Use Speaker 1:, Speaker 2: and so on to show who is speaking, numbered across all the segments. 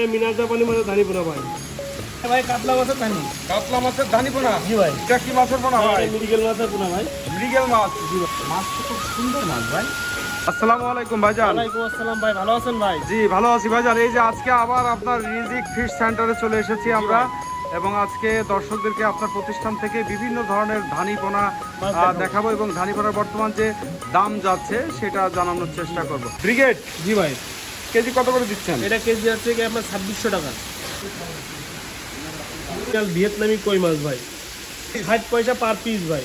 Speaker 1: এটা মিনার জাপানি মাছের ধানি পোনা ভাই। ভাই কাতলা মাছের ধানি।
Speaker 2: কাতলা মাছের ধানি পোনা?
Speaker 1: জি ভাই।
Speaker 2: এটা কি মাছের পোনা ভাই
Speaker 1: মেডিকেল মাছের পোনা ভাই।
Speaker 2: মৃগেল মাছ। মাছ তো খুব সুন্দর মাছ ভাই। আসসালামু আলাইকুম ভাইজান।
Speaker 1: ওয়ালাইকুম আসসালাম ভাই ভালো আছেন ভাই?
Speaker 2: জি ভালো আছি ভাইজান। এই যে আজকে আবার আপনার রিজিক ফিশ সেন্টারে চলে এসেছি আমরা এবং আজকে দর্শকদেরকে আপনার প্রতিষ্ঠান থেকে বিভিন্ন ধরনের ধানি পোনা
Speaker 1: দেখাবো।
Speaker 2: দেখাবো এবং ধানি পোনার বর্তমান যে দাম যাচ্ছে সেটা জানানোর চেষ্টা করব। ব্রিগেড।
Speaker 1: জি ভাই।
Speaker 2: কেজি কত করে দিচ্ছেন?
Speaker 1: এটা কেজি হচ্ছে কি আপনার ছাব্বিশশো টাকা। ভিয়েতনামি কই মাছ ভাই? ষাট পয়সা পার পিস ভাই।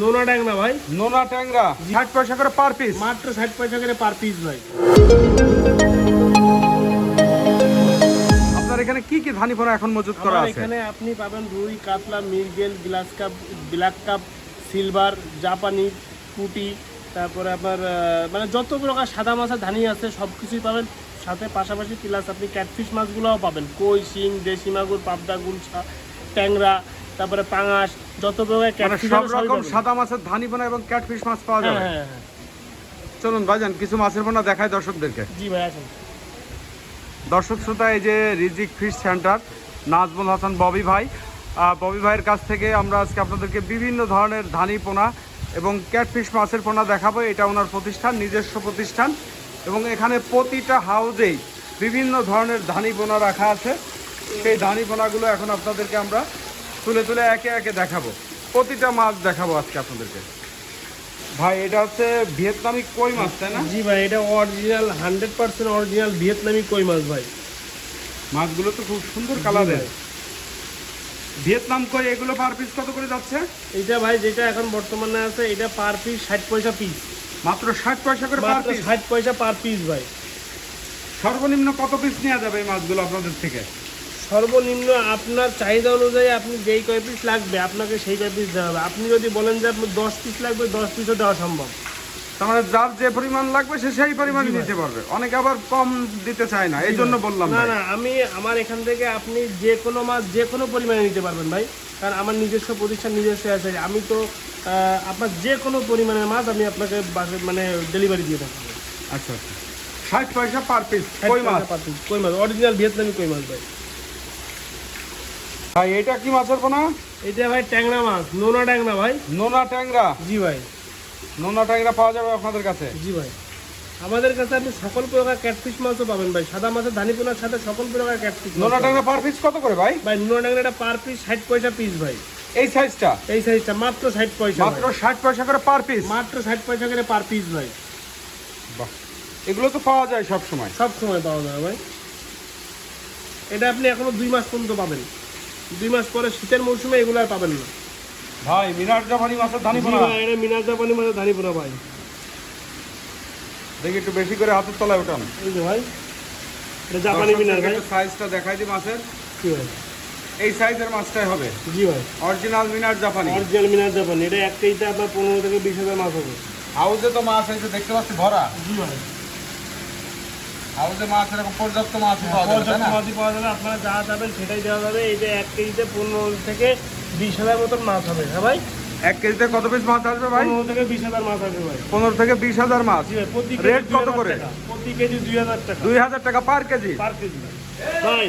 Speaker 1: নোনা ট্যাংরা ভাই।
Speaker 2: নোনা ট্যাংরা ষাট পয়সা করে পার পিস
Speaker 1: মাত্র ষাট পয়সা করে পার পিস ভাই।
Speaker 2: আপনার এখানে কি কি ধানি পোনা এখন মজুত করা আছে?
Speaker 1: এখানে আপনি পাবেন রুই কাতলা মিরগেল grass carp black carp silver জাপানি পুটি তারপরে আবার মানে যত প্রকার সাদা মাছের ধানি আছে সব কিছুই পাবেন। সাথে পাশাপাশি প্লাস আপনি ক্যাটফিশ মাছগুলোও পাবেন। কই শিং দেশি মাগুর পাবদা গুলশা ট্যাংরা তারপরে পাঙাশ যত প্রকার
Speaker 2: মানে
Speaker 1: ক্যাটফিশ
Speaker 2: সব রকম সাদা মাছের ধানি পোনা এবং ক্যাটফিশ মাছ পাওয়া
Speaker 1: হ্যাঁ
Speaker 2: যাবে।
Speaker 1: হ্যাঁ হ্যাঁ
Speaker 2: চলুন ভাইজান কিছু মাছের পোনা দেখায় দর্শকদেরকে।
Speaker 1: জি ভাই আসুন।
Speaker 2: দর্শক শ্রোতা এই যে রিজিক ফিশ সেন্টার নাজমুল হাসান ববি ভাই। ববি ভাইয়ের কাছ থেকে আমরা আজকে আপনাদেরকে বিভিন্ন ধরনের ধানি পোনা এবং ক্যাটফিশ মাছের পোনা দেখাবো এটা ওনার প্রতিষ্ঠান নিজস্ব প্রতিষ্ঠান। এবং এখানে প্রতিটা হাউজেই বিভিন্ন ধরনের ধানি পোনা রাখা আছে। সেই ধানি পোনাগুলো এখন আপনাদেরকে আমরা তুলে তুলে একে একে দেখাবো। প্রতিটা মাছ দেখাবো আজকে আপনাদেরকে। ভাই এটা হচ্ছে ভিয়েতনামি কই মাছ তাই না?
Speaker 1: জি ভাই এটা অরিজিনাল হান্ড্রেড পার্সেন্ট অরিজিনাল ভিয়েতনামি কই মাছ ভাই।
Speaker 2: মাছগুলো তো খুব সুন্দর কালারের ভিয়েতনাম কই এগুলো পার পিস কত করে যাচ্ছে?
Speaker 1: এটা ভাই যেটা এখন বর্তমানে আছে এটা পার পিস ষাট পয়সা পিস
Speaker 2: মাত্র ষাট পয়সা করে পার পিস
Speaker 1: ষাট পয়সা পার পিস ভাই।
Speaker 2: সর্বনিম্ন কত পিস নেওয়া যাবে এই মাছগুলো আপনাদের থেকে?
Speaker 1: সর্বনিম্ন আপনার চাহিদা অনুযায়ী আপনি যেই কয় পিস লাগবে আপনাকে সেই কয় পিস দেওয়া হবে। আপনি যদি বলেন যে আপনার দশ পিস লাগবে দশ পিসও দেওয়া সম্ভব।
Speaker 2: মানে যার যে পরিমাণ লাগবে সে সেই পরিমাণ নিতে পারবে। অনেকে আবার কম দিতে চায় না এই জন্য বললাম
Speaker 1: না। না আমি আমার এখান থেকে আপনি যে কোনো মাছ যে কোনো পরিমাণে নিতে পারবেন ভাই। কারণ আমার নিজস্ব প্রতিষ্ঠান নিজস্ব আছে আমি তো আপনার যে কোনো পরিমাণের মাছ আমি আপনাকে মানে ডেলিভারি দিয়ে থাকি
Speaker 2: আচ্ছা আচ্ছা। ষাট পয়সা পার পিস কই মাছ?
Speaker 1: পার পিস কই মাছ? অরিজিনাল ভিয়েতনামি কই মাছ ভাই?
Speaker 2: ভাই এটা কি মাছের পোনা?
Speaker 1: এটা ভাই ট্যাংরা মাছ নোনা ট্যাংরা ভাই।
Speaker 2: নোনা ট্যাংরা।
Speaker 1: জি ভাই।
Speaker 2: নোনা ট্যাংরা পাওয়া যাবে আপনাদের কাছে?
Speaker 1: জি ভাই। আমাদের কাছে আপনি সকল প্রকার ক্যাটফিশ মাছও পাবেন ভাই। সাদা মাছের ধানি পোনার সাথে সকল প্রকার ক্যাটফিশ
Speaker 2: নোনা ট্যাংরা পার পিস কত করে ভাই?
Speaker 1: ভাই নোনা ট্যাংরাটা পার পিস ষাট পয়সা পিস ভাই।
Speaker 2: এই সাইজটা
Speaker 1: এই সাইজটা মাত্র ষাট পয়সা
Speaker 2: মাত্র ষাট পয়সা করে পার পিস
Speaker 1: মাত্র ষাট পয়সা করে পার পিস ভাই।
Speaker 2: বাহ। এগুলো তো পাওয়া যায় সব সময়।
Speaker 1: সব সময় পাওয়া যাবে ভাই। এটা আপনি এখনও দুই মাস পর্যন্ত পাবেন। দুই মাস পরে শীতের মৌসুমে এগুলো আর পাবেন না।
Speaker 2: ভাই মিনার জাপানি মাছের ধানি পোনা।
Speaker 1: এটা মিনার জাপানি মাছের ধানি পোনা ভাই।
Speaker 2: দেখি একটু বেশি করে হাতের তলায় ওঠান
Speaker 1: এই যে ভাই এটা জাপানি মিনার ভাই।
Speaker 2: সাইজটা দেখাই দিই মাছের।
Speaker 1: জি ভাই।
Speaker 2: এই সাইজের মাছটাই হবে।
Speaker 1: জি ভাই।
Speaker 2: অরিজিনাল মিনার জাপানি।
Speaker 1: অরিজিনাল মিনার জাপানি। এটা এক কেজিতে আপনার পনেরো থেকে বিশ হাজার মাছ হবে।
Speaker 2: হাউসে তো মাছ হয়েছে দেখতে পাচ্ছি ভরা।
Speaker 1: জি ভাই।
Speaker 2: হাউসে মাছ এরকম পর্যাপ্ত মাছ পাওয়া যাবে
Speaker 1: পর্যাপ্ত মাছই পাওয়া যাবে। আপনারা যা যাবেন সেটাই দেওয়া যাবে। এই যে এক কেজিতে পনেরো থেকে বিশ হাজার মতন মাছ হবে হ্যাঁ ভাই?
Speaker 2: এক কেজিতে কত পিস মাছ আসবে ভাই?
Speaker 1: পনেরো থেকে বিশ হাজার মাছ হবে ভাই।
Speaker 2: পনেরো থেকে বিশ হাজার মাছ?
Speaker 1: কেজি
Speaker 2: কত করে?
Speaker 1: প্রতি কেজি দুই হাজার টাকা।
Speaker 2: দুই হাজার টাকা পার কেজি?
Speaker 1: পার কেজি ভাই।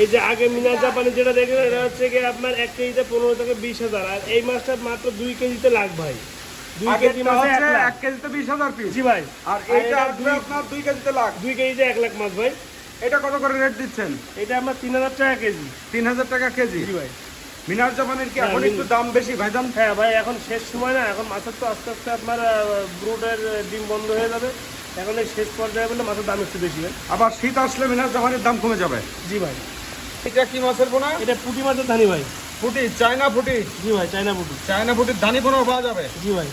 Speaker 1: এই যে আগে মিনার জাপানি যেটা দেখলেন এটা হচ্ছে কি আপনার এক কেজিতে পনেরো থেকে বিশ হাজার। আর এই মাছটা মাত্র দুই কেজিতে লাখ ভাই। দুই কেজি মাছে এক
Speaker 2: কেজিতে বিশ হাজার পিস
Speaker 1: জি ভাই।
Speaker 2: আর এইটা আসবে আপনার দুই কেজিতে লাখ।
Speaker 1: দুই কেজিতে এক লাখ মাছ ভাই।
Speaker 2: এটা কত করে রেট দিচ্ছেন?
Speaker 1: এটা আপনার তিন হাজার টাকা কেজি।
Speaker 2: তিন হাজার টাকা কেজি।
Speaker 1: জি ভাই।
Speaker 2: মিনার জাপানের কি
Speaker 1: হ্যাঁ,
Speaker 2: এখন একটু দাম বেশি ভাইজান?
Speaker 1: হ্যাঁ ভাই এখন শেষ সময় না এখন মাছের তো আস্তে আস্তে আপনার ব্রুডের ডিম বন্ধ হয়ে যাবে। এখন এই শেষ পর্যায়ে বলে মাছের দাম একটু বেশি ভাই।
Speaker 2: আবার শীত আসলে মিনার জাপানের দাম কমে যাবে?
Speaker 1: জি ভাই।
Speaker 2: এটা কি মাছের পোনা?
Speaker 1: এটা পুঁটি মাছের ধানি ভাই।
Speaker 2: ফুটি চায়না ফুটি
Speaker 1: জি ভাই চাইনা পুঁটি।
Speaker 2: চায়না ফুটির ধানি পোনাও পাওয়া যাবে?
Speaker 1: জি ভাই।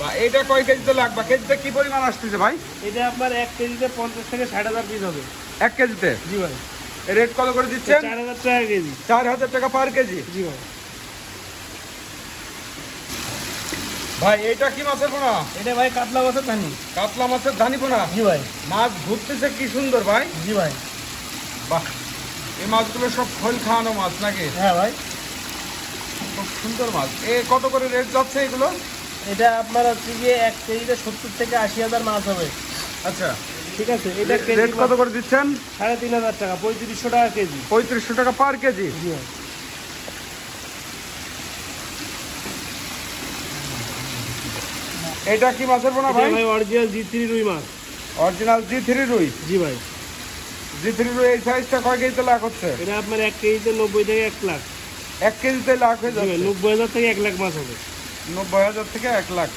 Speaker 2: বা এটা কয় কেজিতে লাগবে কেজিতে কি পরিমাণ আসতেছে ভাই?
Speaker 1: এটা আপনার এক কেজিতে পঞ্চাশ থেকে ষাট হাজার পিস হবে।
Speaker 2: এক কেজিতে?
Speaker 1: জি ভাই।
Speaker 2: রেট কত করে দিচ্ছেন?
Speaker 1: চার হাজার টাকা কেজি।
Speaker 2: চার হাজার টাকা পার কেজি?
Speaker 1: জি ভাই।
Speaker 2: ভাই এটা কি মাছের পোনা?
Speaker 1: এটা ভাই কাতলা মাছের ধানি।
Speaker 2: কাতলা মাছের ধানি পোনা?
Speaker 1: জি ভাই।
Speaker 2: মাছ ঘুরতেছে কি সুন্দর ভাই।
Speaker 1: জি ভাই।
Speaker 2: বাহ এই মাছগুলো সব খোল খাওয়ানো মাছ নাকি?
Speaker 1: হ্যাঁ ভাই।
Speaker 2: খুব সুন্দর মাছ। এ কত করে রেট যাচ্ছে এগুলো?
Speaker 1: এটা আপনার হচ্ছে গিয়ে এক কেজিতে সত্তর থেকে আশি হাজার মাছ হবে।
Speaker 2: আচ্ছা।
Speaker 1: ঠিক আছে? এটা কেজি
Speaker 2: রেট কত করে দিচ্ছেন?
Speaker 1: সাড়ে তিন হাজার টাকা পঁয়ত্রিশশো টাকা কেজি।
Speaker 2: পঁয়ত্রিশশো টাকা পার কেজি?
Speaker 1: জি।
Speaker 2: এটা কি মাছের পোনা ভাই?
Speaker 1: ভাই অরিজিনাল জি থ্রি রুই মাছ।
Speaker 2: অরিজিনাল জি থ্রি রুই?
Speaker 1: জি ভাই।
Speaker 2: জি থ্রি রুই এই সাইজটা কয় কেজিতে লাখ হচ্ছে?
Speaker 1: এটা আপনার এক কেজিতে নব্বই থেকে এক লাখ।
Speaker 2: এক কেজিতে লাখ হয়ে যাচ্ছে।
Speaker 1: নব্বই হাজার থেকে এক লাখ মাছ হবে।
Speaker 2: নব্বই হাজার থেকে এক লাখ।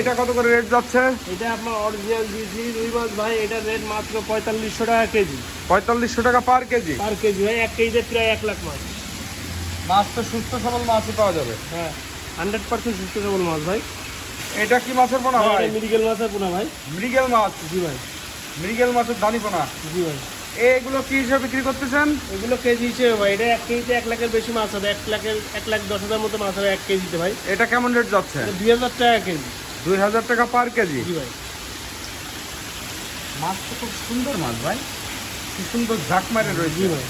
Speaker 2: এটা কত করে রেট যাচ্ছে?
Speaker 1: এটা আপনার অরিজিনাল জি রুই মাছ ভাই এটা রেট মাত্র পঁয়তাল্লিশশো টাকা কেজি।
Speaker 2: পঁয়তাল্লিশশো টাকা পার কেজি?
Speaker 1: পার কেজি ভাই এক কেজিতে প্রায় এক লাখ মাছ।
Speaker 2: মাছ তো সুস্থ সবল মাছই পাওয়া যাবে।
Speaker 1: হ্যাঁ হান্ড্রেড পার্সেন্ট সুস্থ সবল মাছ ভাই।
Speaker 2: এটা কি মাছের পোনা ভাই?
Speaker 1: মেডিকেল মাছের পোনা ভাই।
Speaker 2: মৃগেল মাছ।
Speaker 1: জি ভাই।
Speaker 2: মৃগেল মাছের দানি পোনা।
Speaker 1: জি ভাই।
Speaker 2: এগুলো কি হিসেবে বিক্রি করতেছেন?
Speaker 1: এগুলো কেজি হিসেবে ভাই এটা এক কেজিতে এক লাখের বেশি মাছ হবে এক লাখের এক লাখ দশ হাজার মতো মাছ হবে এক কেজিতে ভাই।
Speaker 2: এটা কেমন রেট যাচ্ছে?
Speaker 1: দুই হাজার টাকা কেজি।
Speaker 2: দুই হাজার টাকা পার কেজি?
Speaker 1: জি ভাই।
Speaker 2: মাছ তো খুব সুন্দর মাছ ভাই। কি সুন্দর ঝাঁক মারে
Speaker 1: জি ভাই।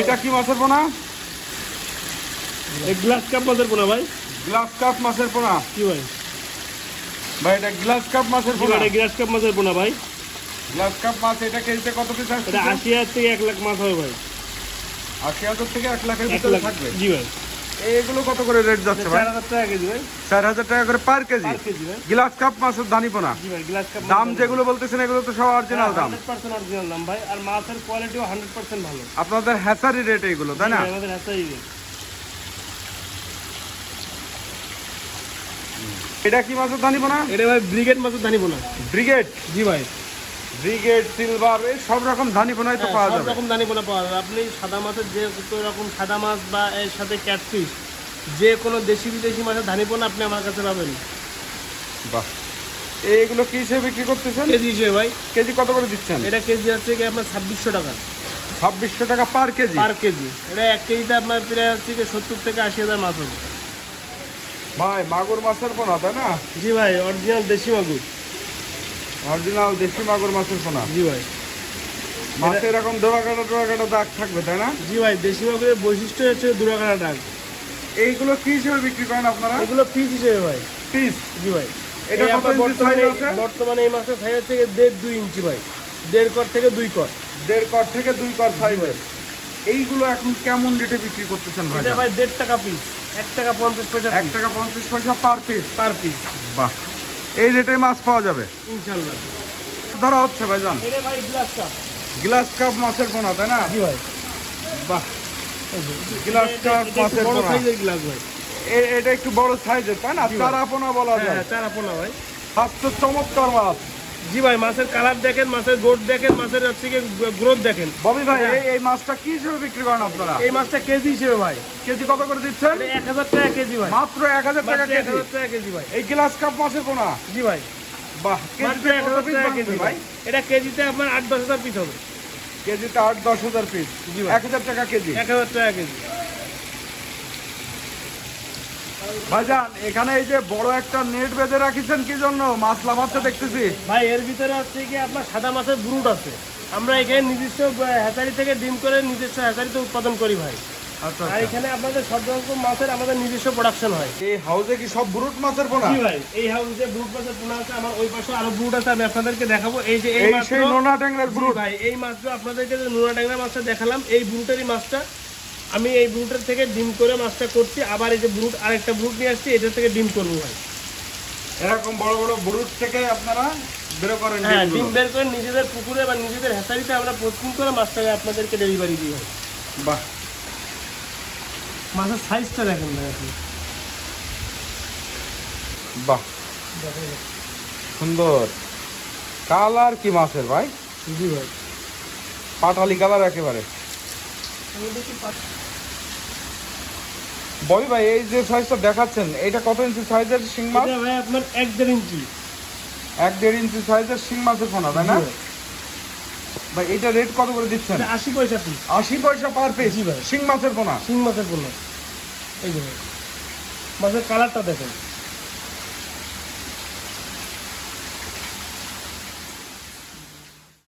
Speaker 2: এটা কি মাছের পোনা?
Speaker 1: গ্লাস কাপ মাছের পোনা ভাই।
Speaker 2: গ্লাস কাপ মাছের পোনা।
Speaker 1: কি ভাই।
Speaker 2: ভাই এটা গ্লাস কাপ মাছের পোনা
Speaker 1: এটা গ্লাস কাপ মাছের পোনা ভাই।
Speaker 2: গ্লাস কাপ মাছ এটা কেজিতে কত পিস আসছে?
Speaker 1: এটা আশি হাজার থেকে এক লাখ মাছ হবে ভাই।
Speaker 2: আশি হাজার থেকে এক লাখের ভিতরে থাকবে?
Speaker 1: জি ভাই।
Speaker 2: এগুলো কত করে রেট যাচ্ছে ভাই?
Speaker 1: চার হাজার টাকা কেজি ভাই।
Speaker 2: চার হাজার টাকা করে পার কেজি।
Speaker 1: কেজি ভাই।
Speaker 2: গ্লাস কাপ মাছের দানি পোনা।
Speaker 1: জি ভাই গ্লাস কাপ
Speaker 2: দাম যেগুলো বলতেছেন এগুলো তো সব অরিজিনাল দাম।
Speaker 1: হান্ড্রেড পার্সেন্ট অরিজিনাল দাম ভাই। আর মাছের কোয়ালিটিও হান্ড্রেড পার্সেন্ট ভালো।
Speaker 2: আপনাদের হ্যাচারি রেট এইগুলো তাই না?
Speaker 1: জি ভাই, আমাদের
Speaker 2: এটা কি মাছের দানি পোনা?
Speaker 1: এটা ভাই ব্রিগেড মাছের ধানি পোনা।
Speaker 2: ব্রিগেড?
Speaker 1: জি ভাই।
Speaker 2: ব্রিগেড সিলভার এই সব রকম ধানি পোনাই তো
Speaker 1: হ্যাঁ,
Speaker 2: পাওয়া
Speaker 1: সব
Speaker 2: যাবে।
Speaker 1: রকম দানি পোনা পাওয়া যাবে। আপনি সাদা মাছের যে কোনো রকম সাদা মাছ বা এর সাথে ক্যাটফিশ যে কোনো দেশি বিদেশি মাছের ধানি পোনা আপনি আমার কাছে পাবেন।
Speaker 2: বাহ। এইগুলো কি হিসেবে বিক্রি করতেছেন?
Speaker 1: কেজি হিসেবে ভাই।
Speaker 2: কেজি কত করে দিচ্ছেন?
Speaker 1: এটা কেজি হচ্ছে কি আপনার ছাব্বিশশো টাকা।
Speaker 2: ছাব্বিশশো টাকা পার কেজি?
Speaker 1: পার কেজি। এটা এক কেজিতে আপনার প্রায় হচ্ছে সত্তর থেকে আশি হাজার মাছ হবে।
Speaker 2: ভাই মাগুর মাছের পোনা তাই না?
Speaker 1: জি ভাই অরিজিনাল দেশি মাগুর।
Speaker 2: অরিজিনাল দেশি মাগুর মাছের পোনা?
Speaker 1: জি ভাই।
Speaker 2: মাছে এরকম ডোরা কাটা কাটা দাগ থাকবে তাই না?
Speaker 1: জি ভাই দেশি মাগুরের বৈশিষ্ট্য হচ্ছে দুরাকাটা ডাক
Speaker 2: এইগুলো কি হিসেবে বিক্রি করেন আপনারা?
Speaker 1: এগুলো পিস হিসেবে ভাই।
Speaker 2: পিস?
Speaker 1: জি ভাই।
Speaker 2: এটা কত ইঞ্চি
Speaker 1: বর্তমানে
Speaker 2: আছে?
Speaker 1: বর্তমানে এই মাছের সাইজ থেকে দেড় দুই ইঞ্চি ভাই। দেড় কর থেকে দুই কর।
Speaker 2: দেড় কর থেকে দুই কর সাইজের এইগুলো এখন কেমন রেটে বিক্রি করতেছেন ভাই?
Speaker 1: এটা ভাই দেড় টাকা পিস এক টাকা পঞ্চাশ পয়সা
Speaker 2: এক টাকা পঞ্চাশ পয়সা পার পিস
Speaker 1: পার পিস
Speaker 2: বাহ। এই রেটে মাছ পাওয়া যাবে?
Speaker 1: ইনশাল্লাহ।
Speaker 2: ধরা হচ্ছে ভাইজান।
Speaker 1: ভাই গ্লাস কাপ
Speaker 2: গ্লাস কাপ মাছের পোনা তাই না?
Speaker 1: জি ভাই।
Speaker 2: বাহ। গ্লাস কাপ মাছের পোনা।
Speaker 1: গ্লাস ভাই।
Speaker 2: এটা একটু বড় সাইজের তাই না? তারা পোনা বলা যায়।
Speaker 1: হ্যাঁ চারা পোনা ভাই।
Speaker 2: স্বাস্থ্য চমৎকার মাছ।
Speaker 1: জি ভাই মাছের কালার দেখেন মাছের গোট দেখেন মাছের হচ্ছে গ্রোথ দেখেন।
Speaker 2: ববি ভাই এই- মাছটা কি হিসেবে বিক্রি করেন আপনারা?
Speaker 1: এই মাছটা কেজি হিসেবে ভাই।
Speaker 2: কেজি কত করে দিচ্ছেন?
Speaker 1: এক হাজার টাকা কেজি ভাই।
Speaker 2: মাত্র এক হাজার টাকা
Speaker 1: এক হাজার টাকা কেজি ভাই।
Speaker 2: এই গ্লাস কাপ মাছের পোনা
Speaker 1: জি ভাই।
Speaker 2: বাহ
Speaker 1: কেজি
Speaker 2: ভাই?
Speaker 1: ভাই। এটা কেজিতে আপনার আট দশ হাজার পিস হবে।
Speaker 2: কেজিতে আট দশ হাজার পিস
Speaker 1: জি ভাই।
Speaker 2: এক হাজার টাকা কেজি।
Speaker 1: এক হাজার টাকা কেজি।
Speaker 2: ভাইজান এখানে এই যে বড় একটা নেট বেঁধে রাখিছেন কি জন্য? মাছ লাফাচ্ছে দেখতেছি।
Speaker 1: ভাই এর ভিতরে হচ্ছে কি আপনার সাদা মাছের ব্রুট আছে। আমরা এখানে নিজস্ব হ্যাচারি থেকে ডিম করে নিজস্ব হ্যাচারিতে উৎপাদন করি ভাই।
Speaker 2: আচ্ছা
Speaker 1: আর এখানে আপনাদের সব রকম মাছের আমাদের নিজস্ব প্রোডাকশন হয়।
Speaker 2: এই হাউসে কি সব ব্রুট মাছের পোনা?
Speaker 1: জি ভাই এই হাউসে ব্রুট মাছের পোনা আছে আমার ওই পাশে আরও ব্রুট আছে আমি আপনাদেরকে দেখাবো। এই যে এই
Speaker 2: এই নোনা ট্যাংরার ব্রুট।
Speaker 1: ভাই এই মাছটা আপনাদেরকে যে নোনা ট্যাংরা মাছটা দেখালাম এই ব্রুটেরই মাছটা আমি এই ব্রুটের থেকে ডিম করে মাছটা করছি আবার এই যে ব্রুট আরেকটা ব্রুট নিয়ে আসছি এটা থেকে ডিম করব ভাই।
Speaker 2: এরকম বড় বড় ব্রুট থেকে আপনারা বের করেন
Speaker 1: হ্যাঁ ডিম বের করে নিজেদের পুকুরে বা নিজেদের হ্যাচারিতে আমরা প্রস্তুত করে মাছটাকে আপনাদেরকে ডেলিভারি দিই ভাই।
Speaker 2: বাহ।
Speaker 1: মাছের সাইজটা দেখেন ভাই আপনি।
Speaker 2: বাহ। সুন্দর। কালার কি মাছের ভাই?
Speaker 1: জি ভাই।
Speaker 2: পাটালি কালার একেবারে।
Speaker 1: আমি দেখি।
Speaker 2: ববি ভাই এই যে সাইজটা দেখাচ্ছেন এটা কত ইঞ্চি সাইজের শিং মাছ?
Speaker 1: এটা ভাই আপনার এক দেড় ইঞ্চি।
Speaker 2: এক দেড় ইঞ্চি সাইজের শিং মাছের পোনা তাই না?
Speaker 1: ভাই।
Speaker 2: এটা রেট কত করে দিচ্ছেন?
Speaker 1: এটা আশি পয়সা পিস
Speaker 2: আশি পয়সা পার পিস। শিং মাছের পোনা
Speaker 1: শিং মাছের পোনা এই যে মাছের কালারটা দেখেন।